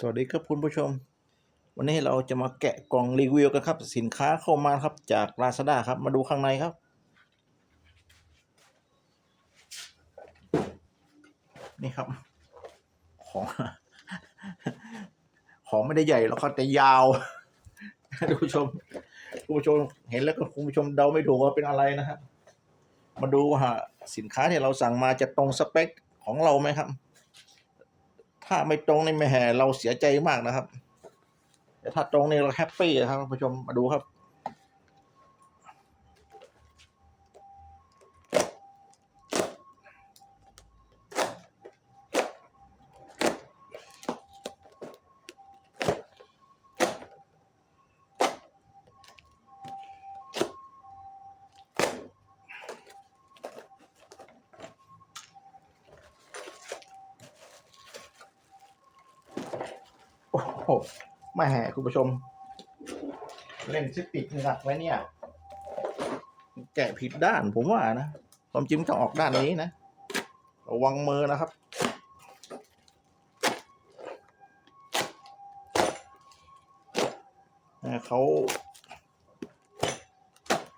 สวัสดีครับคุณผู้ชม วันนี้เราจะมาแกะกล่องรีวิวกันครับ สินค้าเข้ามาครับจาก Lazada ครับ มาดูข้างในครับ นี่ครับ ของ ของไม่ได้ใหญ่หรอกครับแต่ยาวคุณผู้ชมคุณผู้ชมเห็นแล้วก็คุณผู้ชมเดาไม่ถูกว่าเป็นอะไรนะครับมาดูว่าสินค้าที่เราสั่งมาจะตรงสเปคของเราไหมครับ ถ้าไม่ตรงนี่ไม่แห่เราเสียใจมากนะครับ แต่ถ้าตรงนี่เราแฮปปี้นะครับผู้ชมมาดูครับ โอ้โหไม่แห่คุณผู้ชม เล่นซิปปิกหนักไว้เนี่ย แกะผิดด้านผมว่านะความจริงต้องออกด้านนี้นะ ระวังมือนะครับเขา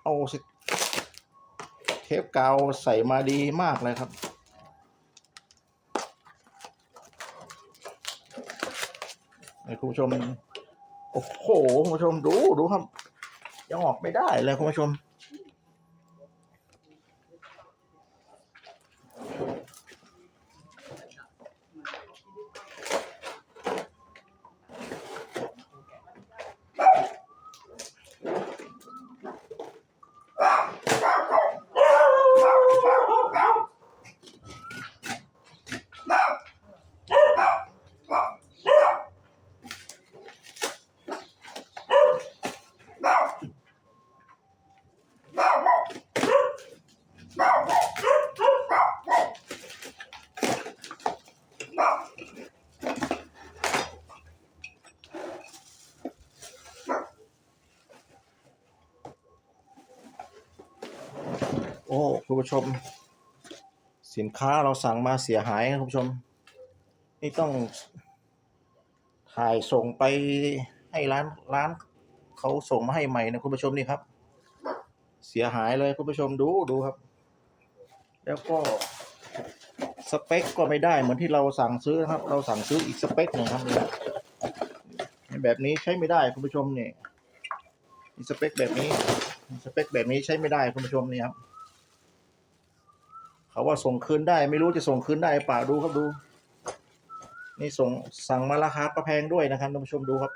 เอาเทปกาวใส่มาดีมากเลยครับ ให้คุณผู้ชม โอ้โหคุณผู้ชมดูดูครับ ยังออกไม่ได้เลยคุณผู้ชม โอ้คุณผู้ชม สินค้าเราสั่งมาเสียหายนะคุณผู้ชม นี่ต้องถ่ายส่งไปให้ร้านร้านเขาส่งมาให้ใหม่นะคุณผู้ชมนี่ครับ เสียหายเลยคุณผู้ชมดูดูครับ แล้วก็สเปคก็ไม่ได้เหมือนที่เราสั่งซื้อนะครับ เราสั่งซื้ออีกสเปคหนึ่งครับเนี่ยแบบนี้ใช้ไม่ได้คุณผู้ชมเนี่ยสเปคแบบนี้สเปคแบบนี้ใช้ไม่ได้คุณผู้ชมนี่ครับ เขาว่าส่งคืนได้ ไม่รู้จะส่งคืนได้เปล่าดูครับดู นี่ส่งสั่งมาราคาก็แพงด้วยนะครับท่านผู้ชมดูครับ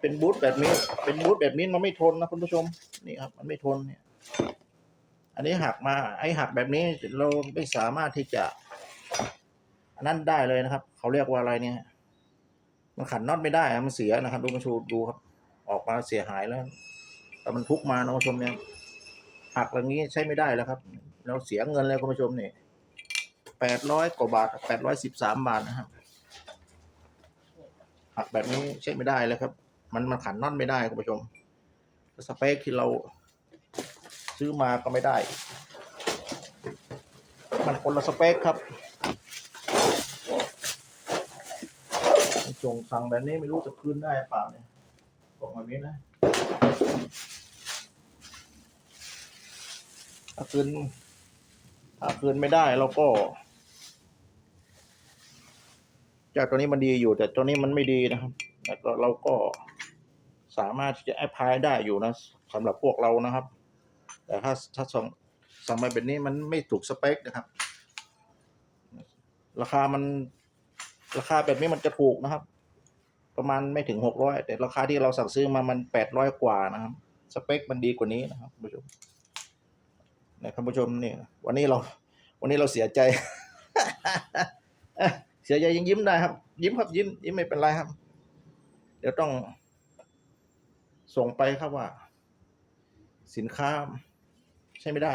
เป็นบูธแบบนี้ เป็นบูธแบบนี้มันไม่ทนนะคุณผู้ชมนี่ครับ มันไม่ทนเนี่ย อันนี้หักมาไอ้หักแบบนี้เราไม่สามารถที่จะนั่นได้เลยนะครับ เขาเรียกว่าอะไรเนี่ย มันขันน็อตไม่ได้อะมันเสียนะครับดูมาชูดูครับ ออกมาเสียหายแล้ว แต่มันทุกมานะคุณผู้ชมเนี่ยหักอย่างนี้ใช้ไม่ได้แล้วครับ เราเสียเงินเลยคุณผู้ชมนี่แปดร้อยกว่าบาทแปดร้อยสิบสามบาทนะครับหักแบบนี้ใช้ไม่ได้เลยครับ มันมันขันน็อตไม่ได้คุณผู้ชม สเปคที่เราซื้อมาก็ไม่ได้ มันคนละสเปคครับส่งสั่งแบบนี้ไม่รู้จะคืนได้เปล่าเนี่ยบอกแบบนี้นะถ้าคืน ถ้าคืนไม่ได้เราก็จากตัวนี้มันดีอยู่ แต่ตัวนี้มันไม่ดีนะครับ แล้วก็เราก็สามารถที่จะแอพพลายได้อยู่นะสำหรับพวกเรานะครับ แต่ถ้าถ้าส่งสั่งมาแบบนี้มันไม่ถูกสเปคนะครับ ราคามันราคาแบบนี้มันจะถูกนะครับ ประมาณไม่ถึงหกร้อยแต่ราคาที่เราสั่งซื้อมามันแปดร้อยกว่านะครับ สเปคมันดีกว่านี้นะครับผู้ชม นะท่านผู้ชมเนี่ยวันนี้เราวันนี้เราเสียใจ เสียใจยังยิ้มได้ครับ ยิ้มครับยิ้มยิ้มไม่เป็นไรครับ เดี๋ยวต้อง ส่งไปครับว่า สินค้าใช้ไม่ได้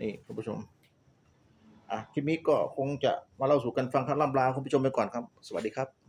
นี่คุณผู้ชมอะคลิปนี้ก็คงจะมาเล่าสู่กันฟังครับล่ำลาคุณผู้ชมไปก่อนครับ สวัสดีครับ